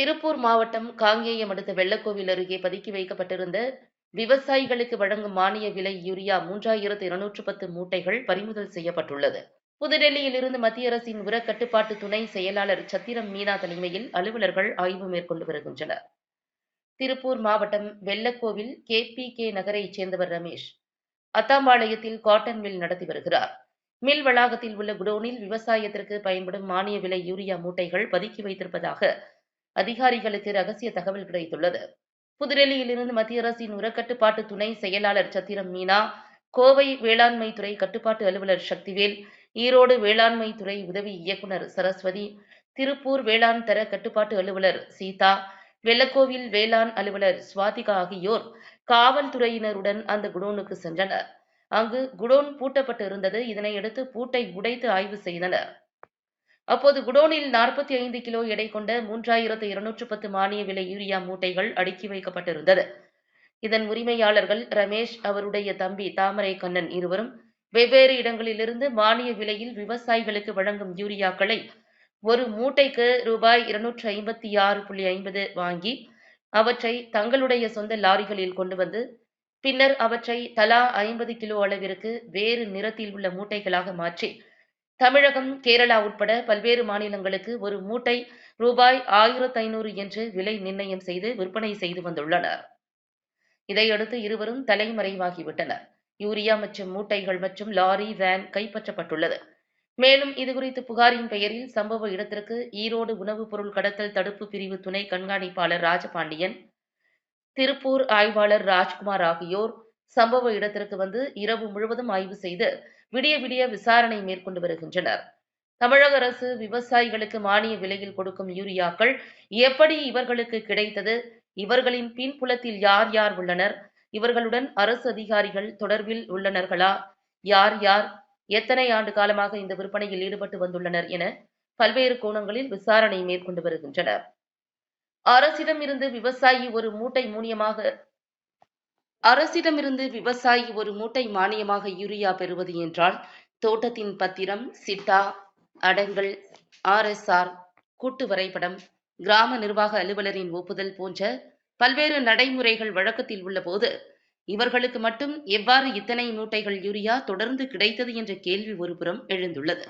திருப்பூர் மாவட்டம் காங்கேயம் அடுத்த வெள்ளக்கோவில் அருகே பதுக்கி வைக்கப்பட்டிருந்த விவசாயிகளுக்கு வழங்கும் மானிய விலை யூரியா மூன்றாயிரத்து இருநூற்று பத்து மூட்டைகள் பறிமுதல் செய்யப்பட்டுள்ளது. புதுடெல்லியிலிருந்து மத்திய அரசின் உரக்கட்டுப்பாட்டு துணை செயலாளர் சத்திரம் மீனா தலைமையில் அலுவலர்கள் ஆய்வு மேற்கொண்டு வருகின்றனர். திருப்பூர் மாவட்டம் வெள்ளக்கோவில் கே பி கே நகரைச் சேர்ந்தவர் ரமேஷ் அத்தாம்பாளையத்தில் காட்டன் மில் நடத்தி வருகிறார். மில் வளாகத்தில் உள்ள குடோனில் விவசாயத்திற்கு பயன்படும் மானிய விலை யூரியா மூட்டைகள் பதுக்கி வைத்திருப்பதாக அதிகாரிகளுக்கு ரகசிய தகவல் கிடைத்துள்ளது. புதுடெல்லியிலிருந்து மத்திய அரசின் உரக்கட்டுப்பாட்டு துணை செயலாளர் சத்திரம் மீனா கோவை வேளாண்மை துறை கட்டுப்பாட்டு அலுவலர் சக்திவேல் ஈரோடு வேளாண்மை துறை உதவி இயக்குனர் சரஸ்வதி திருப்பூர் வேளாண் தர கட்டுப்பாட்டு அலுவலர் சீதா வெள்ளக்கோவில் வேளாண் அலுவலர் சுவாதிகா ஆகியோர் காவல்துறையினருடன் அந்த குடோனுக்கு சென்றனர். அங்கு குடோன் பூட்டப்பட்டு இருந்தது இதனையடுத்து பூட்டை உடைத்து ஆய்வு செய்தனர். அப்போது குடோனில் நாற்பத்தி ஐந்து கிலோ எடை கொண்ட மூன்றாயிரத்து இருநூற்று பத்து மானிய விலை யூரியா மூட்டைகள் அடுக்கி வைக்கப்பட்டிருந்தது. இதன் உரிமையாளர்கள் ரமேஷ் அவருடைய தம்பி தாமரை கண்ணன் இருவரும் வெவ்வேறு இடங்களிலிருந்து மானிய விலையில் விவசாயிகளுக்கு வழங்கும் யூரியாக்களை ஒரு மூட்டைக்கு ரூபாய் இருநூற்று ஐம்பத்தி ஆறு புள்ளி ஐம்பது வாங்கி அவற்றை தங்களுடைய சொந்த லாரிகளில் கொண்டு வந்து பின்னர் அவற்றை தலா ஐம்பது கிலோ அளவிற்கு வேறு நிறத்தில் உள்ள மூட்டைகளாக மாற்றி தமிழகம் கேரளா உட்பட பல்வேறு மாநிலங்களுக்கு ஒரு மூட்டை ரூபாய் ஆயிரத்து ஐநூறு என்று விலை நிர்ணயம் செய்து விற்பனை செய்து வந்துள்ளனர். இதையடுத்து இருவரும் தலைமறைவாகிவிட்டனர். யூரியா மற்றும் மூட்டைகள் மற்றும் லாரி வேன் கைப்பற்றப்பட்டுள்ளது. மேலும் இதுகுறித்து புகாரின் பெயரில் சம்பவ இடத்திற்கு ஈரோடு உணவுப் பொருள் கடத்தல் தடுப்பு பிரிவு துணை கண்காணிப்பாளர் ராஜபாண்டியன் திருப்பூர் ஆய்வாளர் ராஜ்குமார் ஆகியோர் சம்பவ இடத்திற்கு வந்து இரவு முழுவதும் ஆய்வு செய்து விடிய விடிய விசாரணை மேற்கொண்டு வருகின்றனர். தமிழக அரசு விவசாயிகளுக்கு மானிய விலையில் கொடுக்கும் யூரியாக்கள் எப்படி இவர்களுக்கு கிடைத்தது? இவர்களின் பின்புலத்தில் யார் யார் உள்ளனர்? இவர்களுடன் அரசு அதிகாரிகள் தொடர்பில் உள்ளனர்களா? யார் யார்? எத்தனை ஆண்டு காலமாக இந்த விற்பனையில் ஈடுபட்டு வந்துள்ளனர் என பல்வேறு கோணங்களில் விசாரணை மேற்கொண்டு வருகின்றனர். அரசிடம் இருந்து விவசாயி ஒரு மூட்டை மூனியமாக அரசிடமிருந்து விவசாயி ஒரு மூட்டை மானியமாக யூரியா பெறுவது என்றால் தோட்டத்தின் பத்திரம் சிட்டா அடங்கல் ஆர்எஸ்ஆர் கூட்டு வரைபடம் கிராம நிர்வாக அலுவலரின் ஒப்புதல் போன்ற பல்வேறு நடைமுறைகள் வழக்கத்தில் உள்ளபோது இவர்களுக்கு மட்டும் எவ்வாறு இத்தனை மூட்டைகள் யூரியா தொடர்ந்து கிடைத்தது என்ற கேள்வி ஒருபுறம் எழுந்துள்ளது.